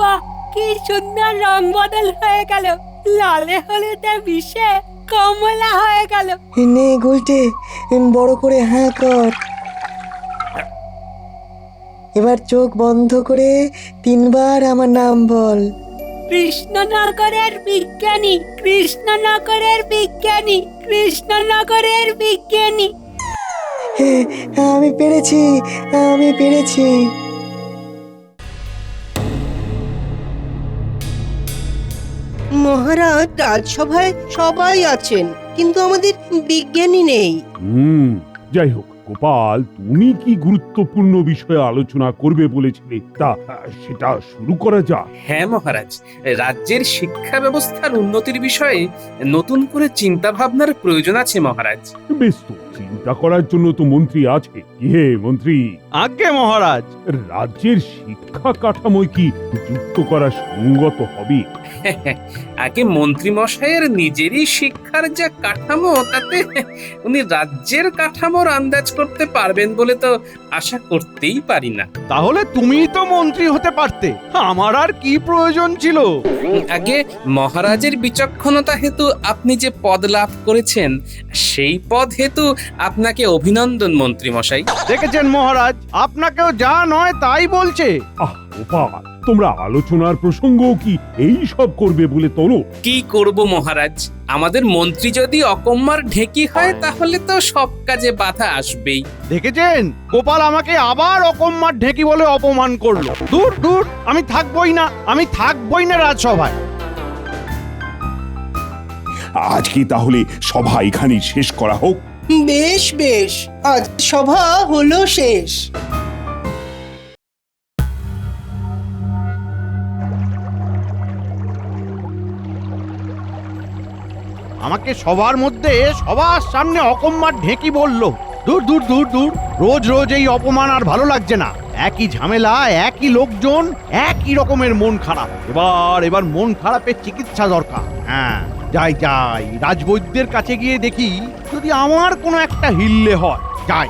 বাহ কি সুন্দর রং বদল হয়ে গেল। লালে হলুদে মিশে কমলা হয়ে গেল। নে গুলটে বড় করে হাঁ কর। এবার চোখ বন্ধ করে তিনবার আমার নাম বল। কৃষ্ণনগরের বিজ্ঞানী কৃষ্ণনগরের বিজ্ঞানী কৃষ্ণনগরের বিজ্ঞানী। হ্যাঁ, আমি পেরেছি আমি পেরেছি। রাজসভায় সবাই আছেন কিন্তু আমাদের বিজ্ঞানী নেই। হুম যাই হোক গোপাল তুমি কি গুরুত্বপূর্ণ বিষয়ে আলোচনা করবে বলেছিলে? তা সেটা শুরু করা যাক। হ্যাঁ মহারাজ রাজ্যের শিক্ষা ব্যবস্থার উন্নতির বিষয়ে নতুন করে চিন্তা ভাবনার প্রয়োজন আছে মহারাজ। বেশ তো চিন্তা করার জন্য তো মন্ত্রী আছে। হে মন্ত্রী? আজ্ঞে মহারাজ। রাজ্যের শিক্ষা কাঠামোয় কি যুক্ত করা সঙ্গত হবে? আগে মন্ত্রী মশাইয়ের নিজেরই শিক্ষার যা কাঠামো তাতে উনি রাজ্যের কাঠামোর আন্দাজ করতে পারবেন বলে তো আশা করতেই পারি না। তাহলে তুমিই তো মন্ত্রী হতে পারতে। আমার আর কি প্রয়োজন ছিল? আগে মহারাজের বিচক্ষণতা হেতু আপনি যে পদ লাভ করেছেন সেই পদ হেতু আপনাকে অভিনন্দন মন্ত্রী মশাই দেখেছেন মহারাজ আপনাকেও যা নয় তাই বলছে। আহ গোপাল তোমরা আলোচনার প্রসঙ্গ কি এই সব করবে বলে তোলো কি করব মহারাজ? আমাদের মন্ত্রী যদি অকম্মার ঢেকি হয় তাহলে তো সব কাজে বাধা আসবেই। দেখেছেন? গোপাল আমাকে আবার অকম্মার ঢেকি বলে অপমান করল। দূর দূর আমি থাকবই না আমি থাকবই না রাজসভায়। আজকে তাহলে সভা এখানেই শেষ করা হোক? বেশ বেশ আজ সভা হলো শেষ। আমাকে সবার মধ্যে সবার সামনে অকম্মার ঢেঁকি বলল, দূর দূর দূর দূর, রোজ রোজ এই অপমান আর ভালো লাগছে না। একই ঝামেলা, একই লোকজন, একই রকমের মন খারাপ। এবার এবার মন খারাপের চিকিৎসা দরকার। হ্যাঁ যাই যাই, রাজবৈদ্যের কাছে গিয়ে দেখি যদি আমার কোনো একটা হিললে হয়। যাই।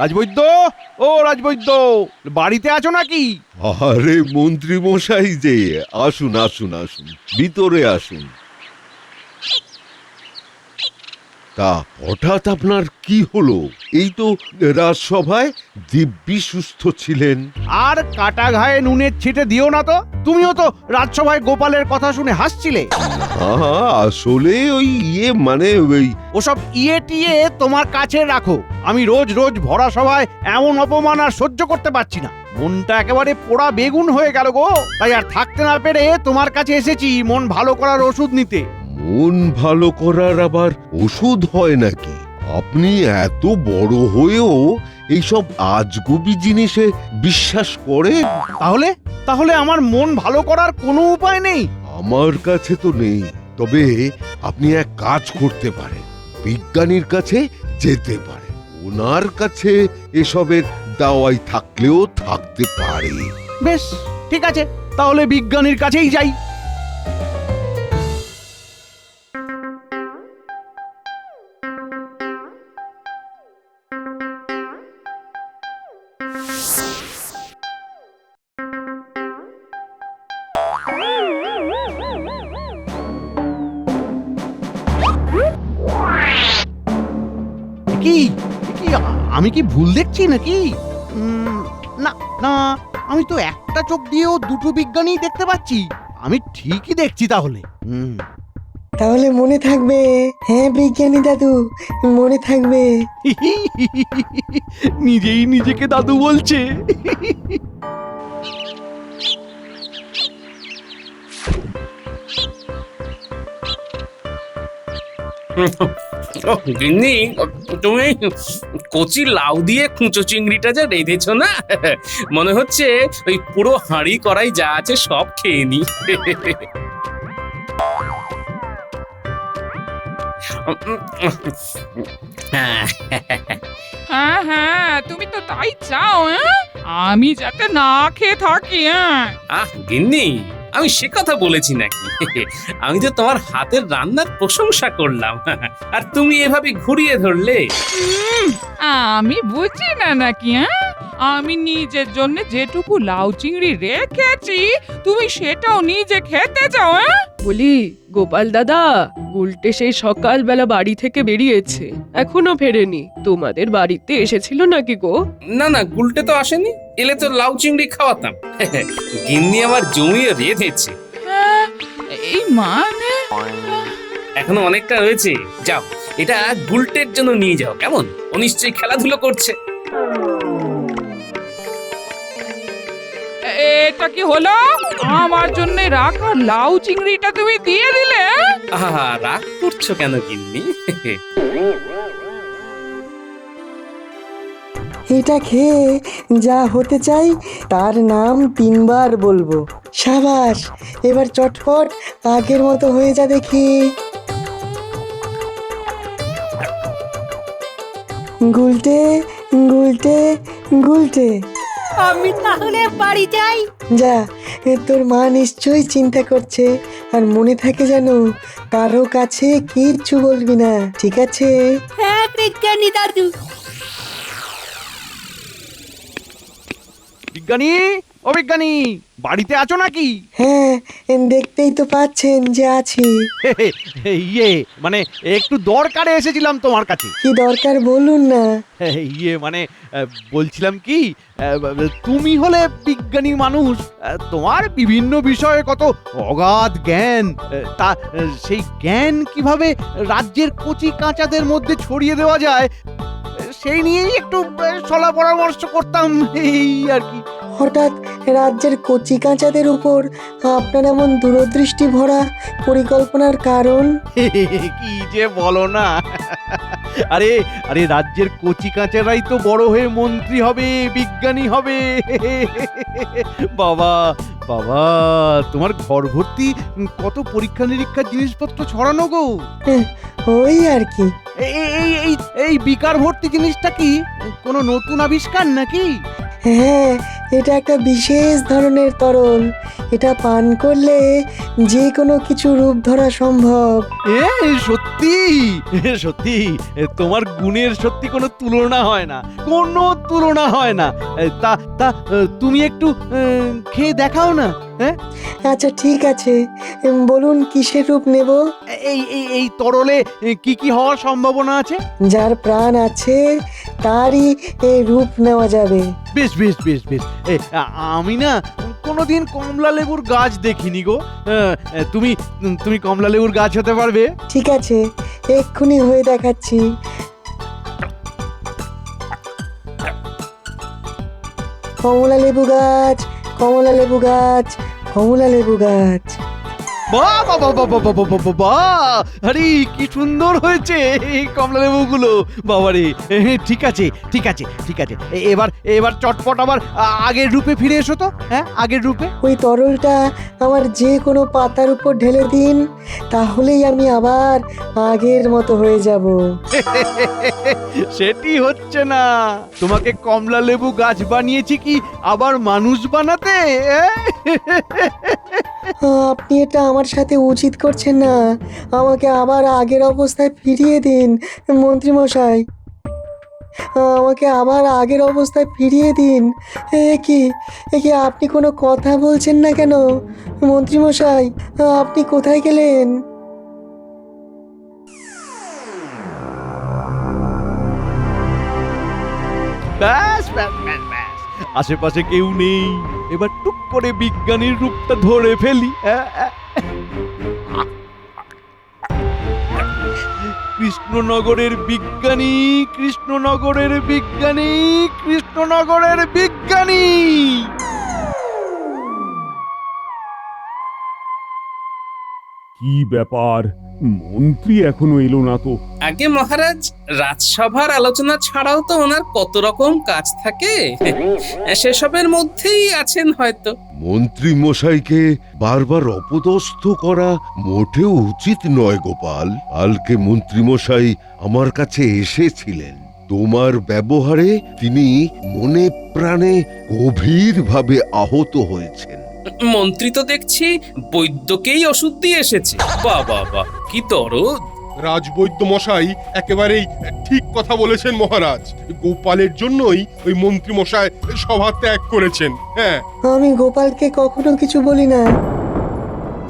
রাজবৈদ্য? ও রাজবৈদ্য, বাড়িতে আছো নাকি? আরে মন্ত্রী মশাই যে, আসুন আসুন আসুন, ভিতরে আসুন। তা হঠাৎ আপনার কি হলো? এই তো রাজসভায় দিব্যি সুস্থ ছিলেন। আর কাটা ঘায়ে নুনের ছিটে দিও না তো। তুমিও তো রাজসভায় গোপালের কথা শুনে হাসছিলে। আহা, আসলে ওই ইয়ে মানে ওই ওসব ইয়ে টিয়ে তোমার কাছে রাখো। আমি রোজ রোজ ভরা সভায় এমন অপমান আর সহ্য করতে পারছি না। মনটা একেবারে পোড়া বেগুন হয়ে গেল গো। তাই আর থাকতে না পেরে তোমার কাছে এসেছি মন ভালো করার ওষুধ নিতে। মন ভালো করার আবার ওষুধ হয় নাকি? আপনি এত বড় হয়েও এইসব আজগুবি জিনিসে বিশ্বাস করে তাহলে? তাহলে আমার মন ভালো করার কোনো উপায় নেই? আমার কাছে তো নেই। তবে আপনি এক কাজ করতে পারেন। বিজ্ঞানীর কাছে যেতে পারেন। ওনার কাছে এসবের দাওয়াই থাকলেও থাকতে পারে। বেশ ঠিক আছে। তাহলে বিজ্ঞানীর কাছেই যাই। কি? কি আমি কি ভুল দেখছি নাকি? না না আমি তো একটা চোখ দিয়েও দুটো বিজ্ঞানী দেখতে পাচ্ছি। আমি ঠিকই দেখছি তাহলে। হুম। তাহলে মনে থাকবে হ্যাঁ বিজ্ঞানী দাদু মনে থাকবে। নিজেই নিজেকে দাদু বলছে। গিন্নি তুমি কচি লাউ দিয়ে কুঁচো চিংড়িটা যা রেঁধেছো না? মনে হচ্ছে ওই পুরো হাঁড়ি করাই যা আছে সব খেয়ে নি। হ্যাঁ। হ্যাঁ হ্যাঁ তুমি তো তাই চাও হ্যাঁ? আমি যাতে না খেয়ে থাকি হ্যাঁ? আহ গিন্নি আমি সে কথা বলেছি নাকি? আমি তো তোমার হাতের রান্নার প্রশংসা করলাম। আর তুমি এভাবে ঘুরিয়ে ধরলে? আমি বুঝি না নাকি হ্যাঁ? আমি নিজের জন্য যেটুকু লাউ চিংড়ি রেখেছি তুমি সেটাও নিজে খেতে চাও হ্যাঁ? বলি গোপাল দাদা উল্টে সেই সকালবেলা বাড়ি থেকে বেরিয়েছে। এখনও ফেরেনি। তোমাদের বাড়িতে এসেছিল নাকি গো? না না গুলটে তো আসেনি। এলে তো লাউ চিংড়ি খাওয়াতাম। গিন্নি আমার জমিয়ে রেঁধেছে। এই মানে? এখনও অনেকটা রয়েছে যাও এটা গুলটের জন্য নিয়ে যাও কেমন? ও নিশ্চয়ই খেলাধুলো করছে। এটা কি হলো? আমার জন্য রাখা লাউ চিংড়িটা তুমি দিয়ে দিলে? আহা রাগ করছ কেন গিন্নি? এটা খেয়ে যা হতে চাই তার নাম তিনবার বলব। সাবাস এবার চটপট আগের মতো হয়ে যা দেখি। গুলটে গুলটে গুলটে। আমি তাহলে বাড়ি যাই। যা এ তোর মা নিশ্চয়ই চিন্তা করছে আর মনে থাকে যেন কারও কাছে কিচ্ছু বলবি না ঠিক আছে? হ্যাঁ বিজ্ঞানী দাদু। বিজ্ঞানী ও বিজ্ঞানী বাড়িতে আছো নাকি? হ্যাঁ দেখতেই তো পাচ্ছেন যে আছি। ইয়ে মানে একটু দরকারে এসেছিলাম তোমার কাছে। কি দরকার বলুন না। ইয়ে মানে বলছিলাম কি তুমি হলে বিজ্ঞানী মানুষ তোমার বিভিন্ন বিষয়ে কত অগাধ জ্ঞান তা সেই জ্ঞান কীভাবে রাজ্যের কচি কাঁচাদের মধ্যে ছড়িয়ে দেওয়া যায় সেই নিয়েই একটু সলা পরামর্শ করতাম এই আর কি। হঠাৎ রাজ্যের কচি কাঁচাদের উপর আপনার এমন দূরদৃষ্টি ভরা পরিকল্পনার কারণ? কি যে বলো না। আরে আরে রাজ্যের কচি কাঁচারাই তো বড় হয়ে মন্ত্রী হবে বিজ্ঞানী হবে। বাবা বাবা তোমার ঘর ভর্তি কত পরীক্ষা নিরীক্ষার জিনিসপত্র ছড়ানো গো। ওই আর কি। এই এই এই এই বিকার ভর্তি জিনিসটা কি কোনো নতুন আবিষ্কার নাকি? হ্যাঁ এটা একটা বিশেষ ধরনের তরল। এটা পান করলে যে কোনো কিছু রূপ ধরা সম্ভব। এ সত্যি? সত্যি? তোমার গুণের সত্যি কোনো তুলনা হয় না। কোনো তুলনা হয় না। এ, তা তা এ, তুমি একটু এ, খেয়ে দেখাও না। হ্যাঁ? আচ্ছা ঠিক আছে। বলুন কিসের রূপ নেব? এই এই এই তরলে কি কি হওয়ার সম্ভাবনা আছে? যার প্রাণ আছে তারই এই রূপ নেওয়া যাবে। বেশ বেশ বেশ বেশ। আমি না কোনোদিন কমলা লেবুর গাছ দেখিনি গো। তুমি তুমি কমলা লেবুর গাছ হতে পারবে? ঠিক আছে এক্ষুনি হয়ে দেখাচ্ছি। কমলা লেবু গাছ কমলা লেবু গাছ কমলা লেবু গাছ। বাহ বাহ বাহ বাহ বাহ বাহ বাহ! আরে কি সুন্দর হয়েছে এই কমলা লেবুগুলো। বাবারে ঠিক আছে ঠিক আছে ঠিক আছে। এবার এবার চটপট আবার আগের রূপে ফিরে এসো তো হ্যাঁ আগের রূপে। ওই তরলটা আমার যে কোনো পাতার উপর ঢেলে দিন তাহলেই আমি আবার আগের মতো হয়ে যাব। সেটি হচ্ছে না। তোমাকে কমলা লেবু গাছ বানিয়েছি কি আবার মানুষ বানাতে আপনি এটা আমার সাথে উচিত করছেন না। আমাকে আবার আগের অবস্থায় ফিরিয়ে দিন মন্ত্রীমশাই আমাকে আবার আগের অবস্থায় ফিরিয়ে দিন। এ কি এ কি আপনি কোনো কথা বলছেন না কেন? মন্ত্রীমশাই আপনি কোথায় গেলেন? ব্যাস ব্যাস আশেপাশে কেউ নেই। এবার টুক করে বিজ্ঞানীর রূপটা ধরে ফেলি। আহ, কৃষ্ণনগরের বিজ্ঞানী কৃষ্ণনগরের বিজ্ঞানী কৃষ্ণনগরের বিজ্ঞানী। কি ব্যাপার? মন্ত্রী এখনও এলো না তো। আগে মহারাজ রাজসভার আলোচনা ছাড়াও তো ওনার কত রকম কাজ থাকে। সেসবের মধ্যেই আছেন হয়তো। মন্ত্রী মশাইকে বারবার অপদস্থ করা মোটেও উচিত নয়, গোপাল। কালকে মন্ত্রী মশাই আমার কাছে এসেছিলেন। তোমার ব্যবহারে তিনি মনে প্রাণে গভীরভাবে আহত হয়েছেন। মন্ত্রী তো দেখছি বৈদ্যকেই ওষুধ দিয়ে এসেছে। বাহ বাহ কি দরদ রাজবৈদ্য মশাই একেবারেই ঠিক কথা বলেছেন মহারাজ। গোপালের জন্যই ওই মন্ত্রী মশাই সভা ত্যাগ করেছেন। হ্যাঁ। আমি গোপালকে কখনো কিছু বলি না।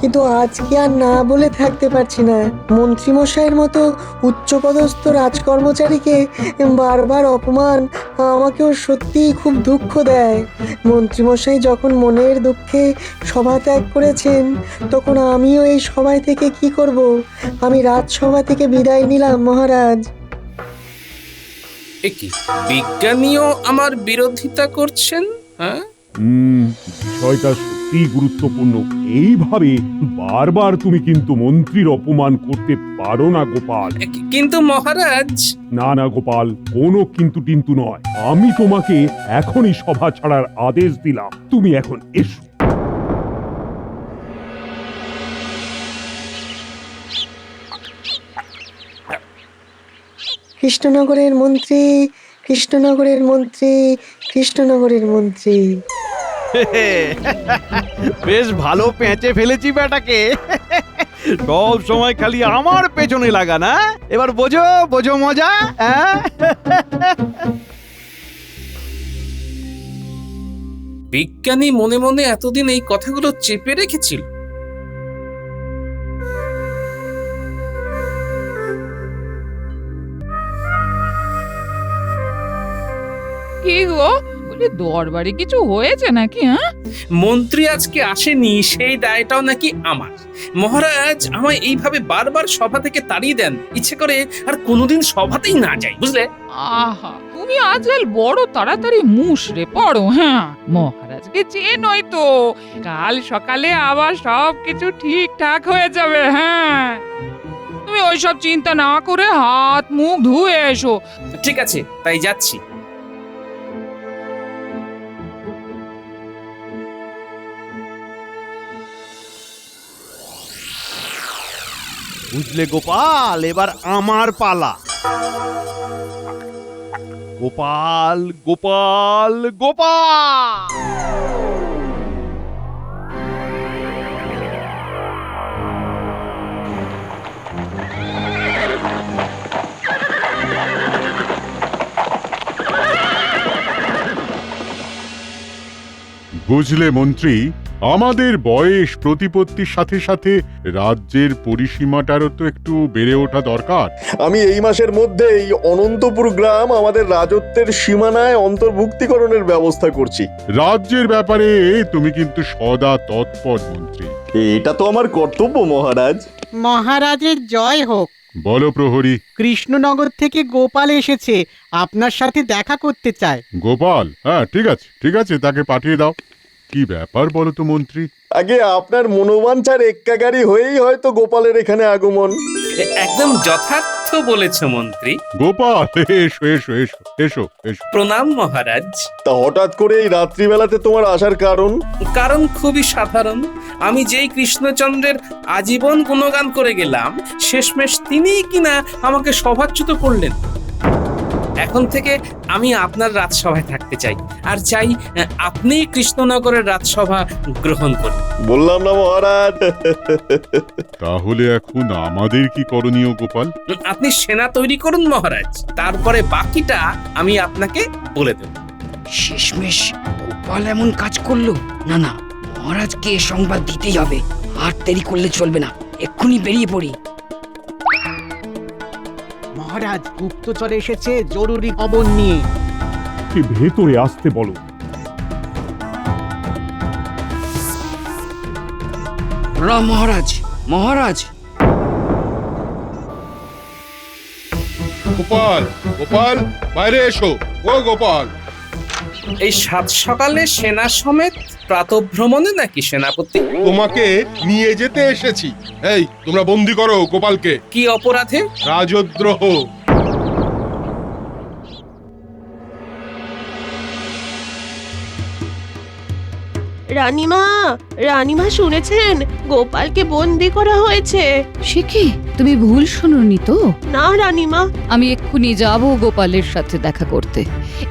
কিন্তু আজকে আর না বলে থাকতে পারছি না। মন্ত্রীমশাইয়ের মতো উচ্চপদস্থ রাজকর্মচারীকে বারবার অপমান আমাকেও সত্যিই খুব দুঃখ দেয়। মন্ত্রীমশাই যখন মনের দুঃখে সভা ত্যাগ করেছেন তখন আমিও এই সভায় থেকে কি করব? আমি রাজসভা থেকে বিদায় নিলাম মহারাজ। এ কি বিজ্ঞানীও আমার বিরোধিতা করছেন? হ্যাঁ? বিষয়টা সত্যি গুরুত্বপূর্ণ। এইভাবে বারবার তুমি কিন্তু মন্ত্রীর অপমান করতে পারো না গোপাল। কি- কিন্তু মহারাজ না না গোপাল কোনো কিন্তু টিন্তু নয়। আমি তোমাকে এখনই সভা ছাড়ার আদেশ দিলাম। তুমি এখন এসো। কৃষ্ণনগরের মন্ত্রী কৃষ্ণনগরের মন্ত্রী কৃষ্ণনগরের মন্ত্রী। বেশ ভালো পেঁচে ফেলেছি বেটাকে। সব সময় খালি আমার পেছনে লাগা না এবার বোঝো বোঝো মজা হ্যাঁ? বিজ্ঞানী মনে মনে এতদিন এই কথাগুলো চেপে রেখেছিল। কি গো? বলি দরবারে কিছু হয়েছে নাকি হ্যাঁ? মন্ত্রী আজকে আসেনি সেই দায়টাও নাকি আমার। মহারাজ আমায় এইভাবে বারবার সভা থেকে তাড়িয়ে দেন। ইচ্ছে করে আর কোনোদিন সভাতেই না যাই বুঝলে? আহা তুমি আজকাল বড় তাড়াতাড়ি মুশরে পড়ো হ্যাঁ? মহারাজকে চেনই তো কাল সকালে আবার সব কিছু ঠিকঠাক হয়ে যাবে হ্যাঁ? তুমি ওইসব চিন্তা না করে হাত মুখ ধুয়ে এসো। ঠিক আছে তাই যাচ্ছি। বুঝলে গোপাল? এবার আমার পালা। গোপাল গোপাল গোপাল! বুঝলে মন্ত্রী আমাদের বয়স প্রতিপত্তির সাথে সাথে রাজ্যের পরিসীমাটারও তো একটু বেড়ে ওঠা দরকার। আমি এই মাসের মধ্যেই অনন্তপুর গ্রাম আমাদের রাজত্বের সীমানায় অন্তর্ভুক্তিকরণের ব্যবস্থা করছি। রাজ্যের ব্যাপারে তুমি কিন্তু সদা তৎপর মন্ত্রী। এটা তো আমার কর্তব্য মহারাজ। মহারাজের জয় হোক। বলো প্রহরী। কৃষ্ণনগর থেকে গোপাল এসেছে। আপনার সাথে দেখা করতে চায়। গোপাল? হ্যাঁ ঠিক আছে ঠিক আছে তাকে পাঠিয়ে দাও। কি ব্যাপার বলো তো মন্ত্রী? আগে আপনার মনোবাঞ্ছার এক্কাগারি হয়েই হয়তো গোপালের এখানে আগমন। একদম যথার্থ বলেছ মন্ত্রী। গোপাল এসো এসো এসো এসো এসো। প্রণাম মহারাজ। তা হঠাৎ করে এই রাত্রিবেলাতে তোমার আসার কারণ? কারণ খুবই সাধারণ। আমি যেই কৃষ্ণচন্দ্রের আজীবন গুণগান করে গেলাম শেষমেশ তিনিই কিনা আমাকে সভাচ্যুত করলেন। এখন থেকে আমি আপনার রাজসভায় থাকতে চাই। আর চাই আহ, আপনিই কৃষ্ণনগরের রাজসভা গ্রহণ করুন। বললাম না মহারাজ। তাহলে এখন আমাদের কি করণীয় গোপাল? আপনি সেনা তৈরি করুন মহারাজ তারপরে বাকিটা আমি আপনাকে বলে দেব। শেষমেশ গোপাল এমন কাজ করল? না না মহারাজকে এ সংবাদ দিতেই হবে। আর দেরি করলে চলবে না। এক্ষুনি বেরিয়ে পড়ি। মহারাজ গুপ্তচর এসেছে জরুরি খবর নিয়ে। কে ভেতরে আসতে বলো? প্রণাম মহারাজ মহারাজ। গোপাল গোপাল বাইরে এসো। ও গোপাল। এই সাত সকালে সেনা সমেত প্রাতভ্রমণে নাকি সেনাপতি? তোমাকে নিয়ে যেতে এসেছি। এই তোমরা বন্দি করো গোপালকে। কি অপরাধে? রাজদ্রোহ। রানীমা রানীমা শুনেছেন? গোপালকে বন্দি করা হয়েছে। সে কি? তুমি ভুল শুনুনি তো? না রানীমা। আমি এক্ষুনি যাব গোপালের সাথে দেখা করতে।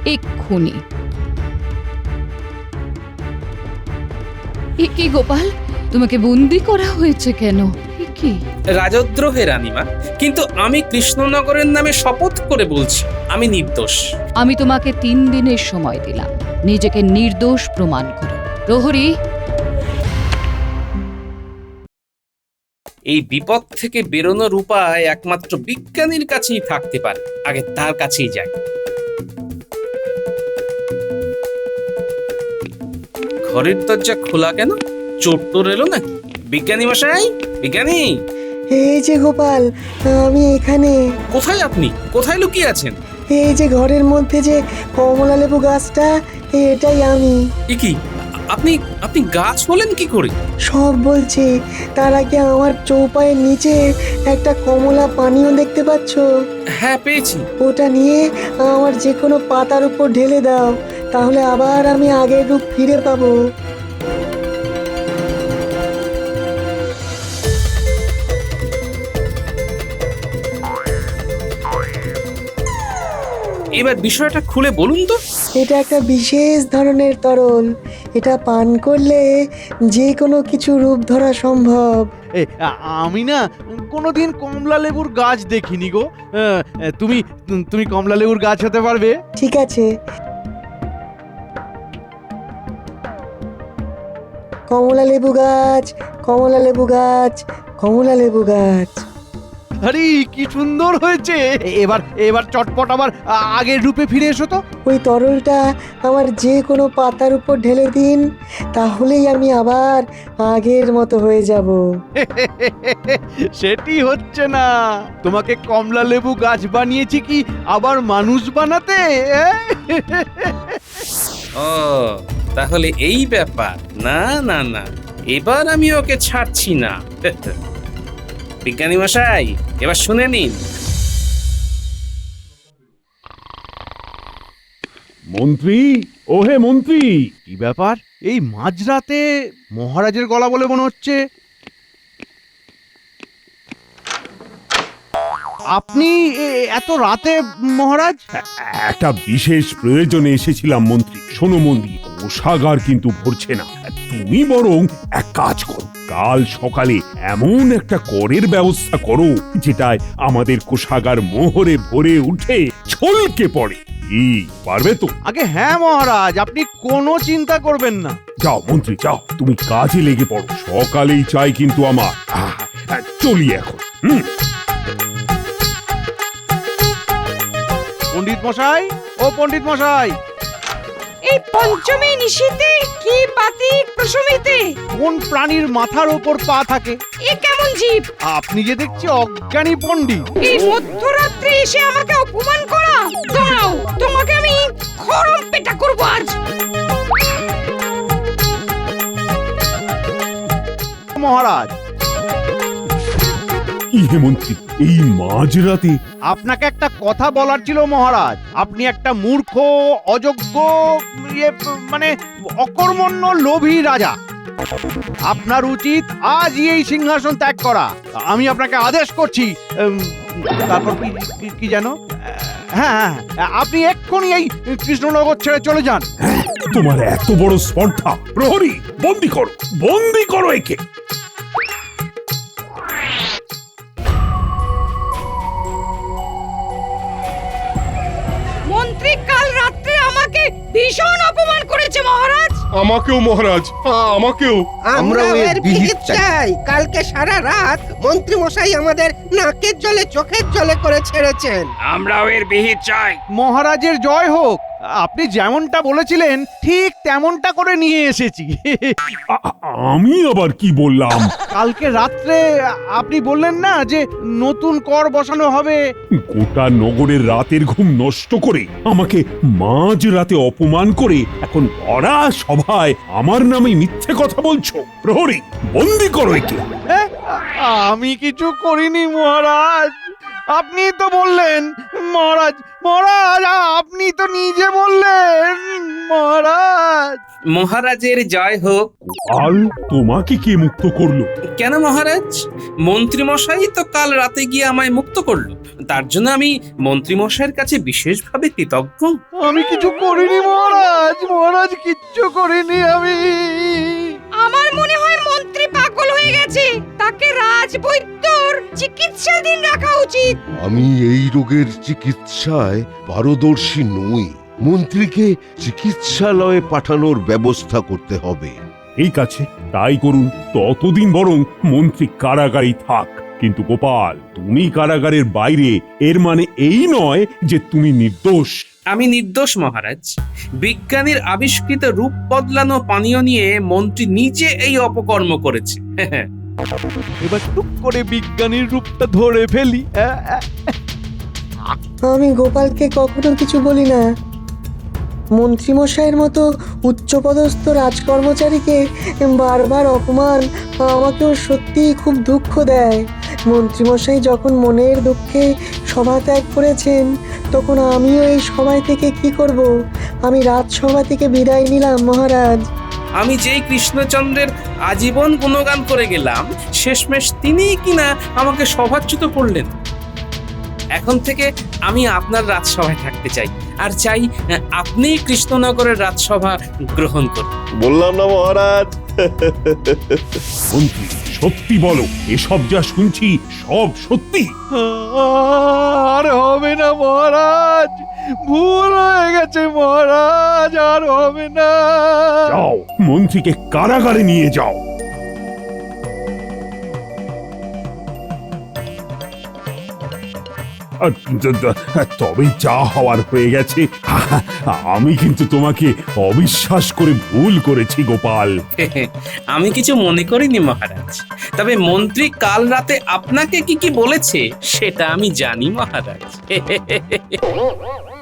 এক্ষুনি। এ কি গোপাল? তোমাকে বন্দি করা হয়েছে কেন? এ কি? রাজদ্রোহে রানীমা কিন্তু আমি কৃষ্ণনগরের নামে শপথ করে বলছি আমি নির্দোষ। আমি তোমাকে তিন দিনের সময় দিলাম। নিজেকে নির্দোষ প্রমাণ করো। প্রহরী। এই বিপদ থেকে বেরোনোর উপায় একমাত্র বিজ্ঞানীর কাছেই থাকতে পারে। আগে তার কাছেই যাই ঘরের দরজা খোলা কেন? চোর টোর এলো নাকি? বিজ্ঞানী মশাই? বিজ্ঞানী! এই যে গোপাল আমি এখানে। কোথায় আপনি? কোথায় লুকিয়ে আছেন? এই যে ঘরের মধ্যে যে কমলা লেবু গাছটা এটাই আমি। কি? আপনি আপনি গাছ হলেন কি করে? সব বলছে তার আগে আমার চৌপায়ের নিচে একটা কমলা পানীয় দেখতে পাচ্ছ? হ্যাঁ পেয়েছি। ওটা নিয়ে আমার যে কোনো পাতার উপর ঢেলে দাও তাহলে আবার আমি আগের রূপ ফিরে পাবো। এবার বিষয়টা খুলে বলুন তো। এটা একটা বিশেষ ধরনের তরল। এটা পান করলে যে কোনো কিছু রূপ ধরা সম্ভব। এ, আ- আমি না কোনোদিন কমলা লেবুর গাছ দেখিনি গো। তুমি তুমি কমলা লেবুর গাছ হতে পারবে? ঠিক আছে। কমলা লেবু গাছ কমলা লেবু গাছ কমলা লেবু গাছ। আরে কি সুন্দর হয়েছে। এবার এবার চটপট আবার আগের রূপে ফিরে এসো তো। ওই তরলটা আমার যে কোনো পাতার উপর ঢেলে দিন তাহলেই আমি আবার আগের মতো হয়ে যাব। সেটি হচ্ছে না। তোমাকে কমলা লেবু গাছ বানিয়েছি কি আবার মানুষ বানাতে? ও তাহলে এই ব্যাপার। না না না এবার আমি ওকে ছাড়ছি না। বিজ্ঞানী মশাই, এবার শুনে নিন। মন্ত্রী? ওহে মন্ত্রী! কি ব্যাপার? এই মাঝরাতে মহারাজের গলা বলে মনে হচ্ছে আপনি এত রাতে মহারাজ? একটা বিশেষ প্রয়োজনে এসেছিলাম মন্ত্রী। শোনো মন্ত্রী কোষাগার কিন্তু ভরছে না। তুমি বরং এক কাজ করো। কাল সকালে এমন একটা করের ব্যবস্থা করো যেটায় আমাদের কোষাগার মোহরে ভরে উঠে ছলকে পড়ে। কি পারবে তো? আগে হ্যাঁ মহারাজ আপনি কোনো চিন্তা করবেন না। যাও মন্ত্রী যাও। তুমি কাজে লেগে পড়ো। সকালেই চাই কিন্তু আমার। চলি এখন। হুম। পণ্ডিত মশাই ও পণ্ডিত মশাই। এই পঞ্চমী নিশীতে কি পাতি প্রসমিতে কোন প্রাণীর মাথার ওপর পা থাকে? এ কেমন জীব? আপনি যে দেখছি অজ্ঞানী পণ্ডিত। এই মধ্যরাত্রে এসে আমাকে অপমান করা? দাঁড়াও তোমাকে আমি খরম পেটা করব আজ। মহারাজ কি হে মন্ত্রী এই মাঝরাতে। আপনাকে একটা কথা বলার ছিল মহারাজ। আপনি একটা মূর্খ অযোগ্য ইয়ে মানে অকর্মণ্য লোভী রাজা। আপনার উচিত আজই এই সিংহাসন ত্যাগ করা। আমি আপনাকে আদেশ করছি উম, তারপর কি কি- কি যেন? হ্যাঁ হ্যাঁ হ্যাঁ, আপনি এক্ষুনি এই কৃষ্ণনগর ছেড়ে চলে যান। তোমার এত বড় স্পর্ধা প্রহরী বন্দি করো বন্দি করো একে। ভীষণ অপমান করেছে মহারাজ। আমাকেও মহারাজ আমাকেও। আমরা এর বিহিত চাই। কালকে সারা রাত মন্ত্রী মশাই আমাদের নাকের জলে চোখের জলে করে ছেড়েছেন। আমরাও এর বিহিত চাই। মহারাজের জয় হোক। আপনি যেমনটা বলেছিলেন ঠিক তেমনটা করে নিয়ে এসেছি। আমি আবার কি বললাম? কালকে রাত্রে আপনি বললেন না যে নতুন কর বসানো হবে। গোটা নগরের রাতের ঘুম নষ্ট করে আমাকে মাঝ রাতে অপমান করে এখন ভরা সভায় আমার নামে মিথ্যে কথা বলছো? প্রহরী বন্দি করো একে? আমি কিছু করিনি মহারাজ। আপনি তো বললেন মহারাজ মহারাজ আপনি তো নিজে বললেন মহারাজ। মহারাজের জয় হোক। গোপাল তোমাকে কে মুক্ত করল? কেন মহারাজ? মন্ত্রী মশাই তো কাল রাতে গিয়ে আমায় মুক্ত করল। তার জন্য আমি মন্ত্রী মশাইয়ের কাছে বিশেষভাবে কৃতজ্ঞ। আমি কিছু করিনি মহারাজ মহারাজ কিচ্ছু করিনি আমি। আমার মনে হয় হয়ে গেছে তাকে রাজবৈদ্যর চিকিৎসাধীন রাখা উচিত। আমি এই রোগের চিকিৎসায় পারদর্শী নই। মন্ত্রীকে চিকিৎসালয়ে পাঠানোর ব্যবস্থা করতে হবে। ঠিক আছে তাই করুন। ততদিন বরং মন্ত্রী কারাগারেই থাক। কিন্তু গোপাল তুমি কারাগারের বাইরে এর মানে এই নয় যে তুমি নির্দোষ। আমি নির্দোষ মহারাজ। বিজ্ঞানীর আবিষ্কৃত রূপ বদলানো পানীয় নিয়ে মন্ত্রী নিজে এই অপকর্ম করেছে। এবার টুক করে বিজ্ঞানীর রূপটা ধরে ফেলি। আমি গোপালকে কখনো কিছু বলি না। মন্ত্রীমশাইয়ের মতো উচ্চপদস্থ রাজকর্মচারীকে বারবার অপমান আমাকেও সত্যিই খুব দুঃখ দেয়। মন্ত্রীমশাই যখন মনের দুঃখে সভা ত্যাগ করেছেন তখন আমিও এই সভায় থেকে কি করব? আমি রাজসভা থেকে বিদায় নিলাম মহারাজ। আমি যেই কৃষ্ণচন্দ্রের আজীবন গুণগান করে গেলাম শেষমেশ তিনিই কিনা আমাকে সভাচ্যুত করলেন। এখন থেকে আমি আপনার রাজসভায় থাকতে চাই আর চাই আহ, আপনিই কৃষ্ণনগরের রাজসভা গ্রহণ করুন। বললাম না মহারাজ। মন্ত্রী সত্যি বলো এসব যা শুনছি সব সত্যি। আর হবে না মহারাজ ভুল হয়ে গেছে মহারাজ আর হবে না। যাও মন্ত্রীকে কারাগারে নিয়ে যাও। তবে যা হওয়ার হয়ে গেছে। আমি কিন্তু তোমাকে অবিশ্বাস করে ভুল করেছি, গোপাল। আমি কিছু মনে করিনি, মহারাজ। তবে মন্ত্রী কাল রাতে আপনাকে কি কি বলেছে, সেটা আমি জানি, মহারাজ।